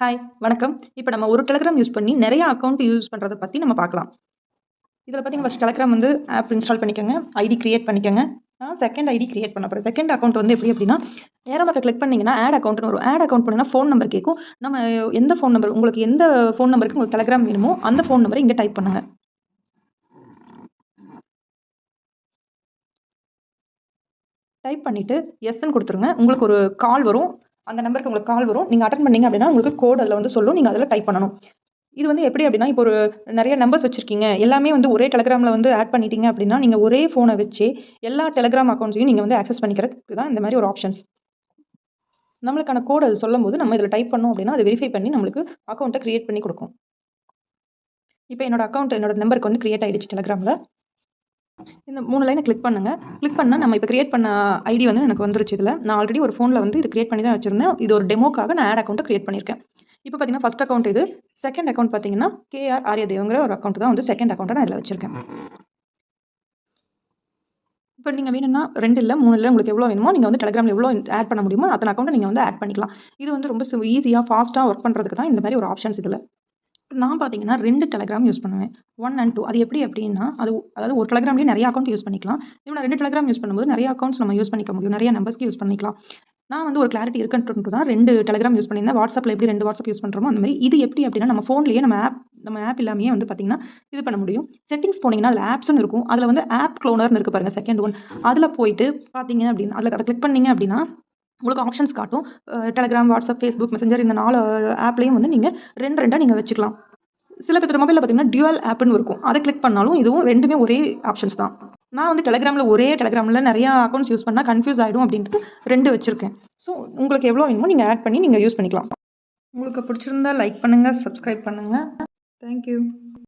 Hi வணக்கம். இப்போ நம்ம ஒரு டெலகிராம் யூஸ் பண்ணி நிறைய அக்கௌண்ட் யூஸ் பண்ணுறதை பற்றி நம்ம பார்க்கலாம். இதில் பார்த்தீங்கன்னா, ஃபஸ்ட் டெலகிராம் வந்து ஆப் இன்ஸ்டால் பண்ணிக்கோங்க ஐடி கிரியேட் பண்ணிக்கோங்க நான் செகண்ட் ஐடி கிரியேட் பண்ண போகிறேன் செகண்ட் அக்கௌண்ட் வந்து எப்படி அப்படின்னா, ஏற மார்க்க கிளிக் பண்ணீங்கன்னா, ஆட் அக்கௌண்ட்னு வரும். ஆட் அக்கௌண்ட் பண்ணிங்கன்னா ஃபோன் நம்பர் கேட்கும். நம்ம எந்த ஃபோன் நம்பர் உங்களுக்கு எந்த ஃபோன் நம்பருக்கு உங்களுக்கு டெலகிராம் வேணுமோ, அந்த ஃபோன் நம்பரை இங்கே டைப் பண்ணுங்க. டைப் பண்ணிவிட்டு எஸ்ன்னு கொடுத்துருங்க உங்களுக்கு ஒரு கால் வரும். அந்த நம்பருக்கு உங்களுக்கு கால் வரும். நீங்கள் அட்டன் பண்ணீங்க அப்படின்னா, உங்களுக்கு கோட் அதில் வந்து சொல்லும். நீங்கள் அதில் டைப் பண்ணணும். இது வந்து எப்படி அப்படின்னா, இப்போ ஒரு நிறைய நம்பர்ஸ் வச்சுருக்கீங்க எல்லாமே வந்து ஒரே டெலகிராமில் வந்து ஆட் பண்ணிட்டீங்க அப்படின்னா, நீங்கள் ஒரே ஃபோனை வச்சு எல்லா டெலகிராம் அக்கௌண்ட்ஸையும் நீங்கள் வந்து ஆக்சஸ் பண்ணிக்கிறதுக்கு தான் இந்த மாதிரி ஒரு ஆப்ஷன்ஸ். நம்மளுக்கான கோட் அது சொல்லும்போது, நம்ம இதில் டைப் பண்ணோம் அப்படின்னா, அதை வெரிஃபை பண்ணி நம்மளுக்கு அக்கௌண்ட்டை க்ரியேட் பண்ணி கொடுக்கும் இப்போ என்னோட அக்கௌண்ட் என்னோட நம்பருக்கு வந்து க்ரியேட் ஆகிடுச்சு டெலகிராமில் இந்த மூணு லைனை கிளிக் பண்ணுங்க. கிளிக் பண்ணால் நம்ம இப்போ கிரியேட் பண்ண ஐடி வந்து எனக்கு வந்துருச்சு இதில் நான் ஆல்ரெடி ஒரு ஃபோனில் வந்து இது கிரியேட் பண்ணி தான் வச்சிருந்தேன். இது ஒரு டெமோக்காக நான் ஆட் அக்கவுண்ட்ட கிரியேட் பண்ணியிருக்கேன். இப்போ பார்த்தீங்கன்னா, ஃபர்ஸ்ட் அக்கௌண்ட் இது. செகண்ட் அக்கௌண்ட் பார்த்தீங்கன்னா, கேஆர் ஆரியதேவங்கிற ஒரு அக்கௌண்ட் தான் வந்து செகண்ட் அக்கவுண்ட்டா நான் இதில் வச்சிருக்கேன். இப்போ நீங்கள் வேணும்னா ரெண்டு இல்லை மூணு இல்லை உங்களுக்கு எவ்வளோ வேணுமோ, நீங்கள் வந்து டெலிகிராமில் எவ்வளோ ஆட் பண்ண முடியுமோ, அத்தனை அக்கௌண்ட்டை நீங்கள் வந்து ஆட் பண்ணிக்கலாம். இது வந்து ரொம்ப ஈஸியாக ஃபாஸ்ட்டாக ஒர்க் பண்ணுறதுக்கு தான் இந்த மாதிரி ஒரு ஆப்ஷன்ஸ் இதில் நான் பார்த்தீங்கன்னா, ரெண்டு டெலகிராம் யூஸ் பண்ணுவேன். ஒன் அண்ட் டூ அது எப்படி அப்படின்னா, அது அதாவது ஒரு டெலகிராம்லேயே நிறைய அக்கௌண்ட் யூஸ் பண்ணிக்கலாம். இப்ப நான் 2 டெலகிராம் யூஸ் பண்ணும்போது நிறைய அக்கௌண்ட்ஸ் நம்ம யூஸ் பண்ணிக்க முடியும். நிறைய நம்பர்ஸ்க்கு யூஸ் பண்ணிக்கலாம். நான் வந்து ஒரு கிளாரிட்டி இருக்குன்ட்டு தான் ரெண்டு டெலகிராம் யூஸ் பண்ணியிருந்தேன். வாட்ஸ்அப்பில் எப்படி ரெண்டு வாட்ஸ்அப் யூஸ் பண்ணுறோமோ அந்த மாதிரி இது எப்படி அப்படின்னா, நம்ம ஃபோன்லேயே நம்ம ஆப் நம்ம ஆப் இல்லாமே வந்து பார்த்தீங்கன்னா, இது பண்ண முடியும். செட்டிங்ஸ் போனீங்கன்னா, அதில் ஆப்ஸ்னு இருக்கும். அதில் வந்து ஆப் க்ளோனர்னு இருக்கு பாருங்கள் செகண்ட் ஒன். அதில் போயிட்டு பார்த்தீங்க அப்படின்னா, அதில் அதை கிளிக் பண்ணீங்க அப்படின்னா, உங்களுக்கு ஆப்ஷன்ஸ் காட்டும். அ டெலகிராம், ஃபேஸ்புக் Facebook, இந்த நாலு ஆப்லேயும் வந்து நீங்கள் ரெண்டு ரெண்டாக நீங்கள் வச்சுக்கலாம். சில பேர் மொபைலில் பார்த்தீங்கன்னா, டியூவல் ஆப்னு இருக்கும். அதை கிளிக் பண்ணாலும் இதுவும் ரெண்டுமே ஒரே ஆப்ஷன்ஸ் தான். நான் வந்து டெலகிராமில் ஒரே டெலகிராம்ல நிறையா அக்கௌண்ட்ஸ் யூஸ் பண்ணால் கன்ஃப்யூஸ் ஆகிடும் அப்படின்ட்டு ரெண்டு வச்சுருக்கேன் ஸோ உங்களுக்கு எவ்வளோ வேணுமோ நீங்கள் ஆட் பண்ணி நீங்கள் யூஸ் பண்ணிக்கலாம். உங்களுக்கு பிடிச்சிருந்தா லைக் பண்ணுங்கள் சப்ஸ்கிரைப் பண்ணுங்கள் தேங்க் யூ.